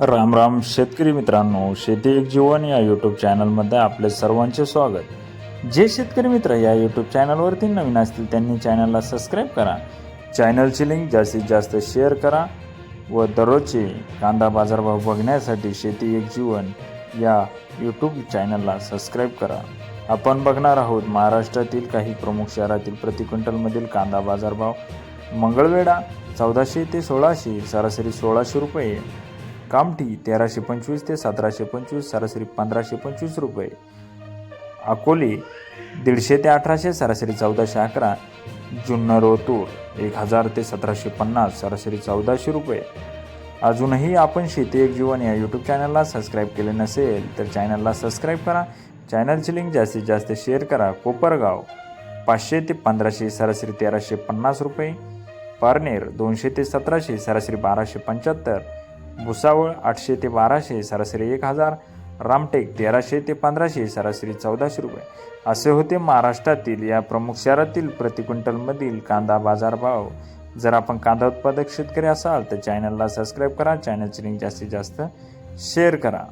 राम राम शेतकरी मित्रांनो शेती एक जीवन या यूट्यूब चॅनलमध्ये आपले सर्वांचे स्वागत. जे शेतकरी मित्र या यूट्यूब चॅनलवरती नवीन असतील त्यांनी चॅनलला सबस्क्राईब करा. चॅनलची लिंक जास्तीत जास्त शेअर करा व दररोजचे कांदा बाजारभाव बघण्यासाठी शेती एक जीवन या यूट्यूब चॅनलला सबस्क्राईब करा. आपण बघणार आहोत महाराष्ट्रातील काही प्रमुख शहरातील प्रति क्विंटलमधील कांदा बाजारभाव. मंगळवेढा चौदाशे ते सोळाशे सरासरी सोळाशे रुपये कामठी तेराशे पंचवीस ते सतराशे पंचवीस सरासरी पंधराशे पंचवीस रुपये. अकोले दीडशे ते अठराशे सरासरी चौदाशे अकरा. जुन्नर ओतूर एक हजार ते सतराशे पन्नास सरासरी चौदाशे रुपये. अजूनही आपण शेती एक जीवन या यूट्यूब चॅनलला सबस्क्राईब केले नसेल तर चॅनलला सबस्क्राईब करा. चॅनलची लिंक जास्तीत जास्त शेअर करा. कोपरगाव पाचशे ते पंधराशे सरासरी तेराशे पन्नास रुपये. पारनेर दोनशे ते सतराशे सरासरी बाराशे पंच्याहत्तर. भुसावळ आठशे ते बाराशे सरासरी एक हजार रामटेक तेराशे ते पंधराशे सरासरी चौदाशे रुपये. असे होते महाराष्ट्रातील या प्रमुख शहरातील प्रति क्विंटलमधील कांदा बाजारभाव. जर आपण कांदा उत्पादक शेतकरी असाल तर चॅनलला सबस्क्राईब करा. चॅनलची लिंक जास्तीत जास्त शेअर करा.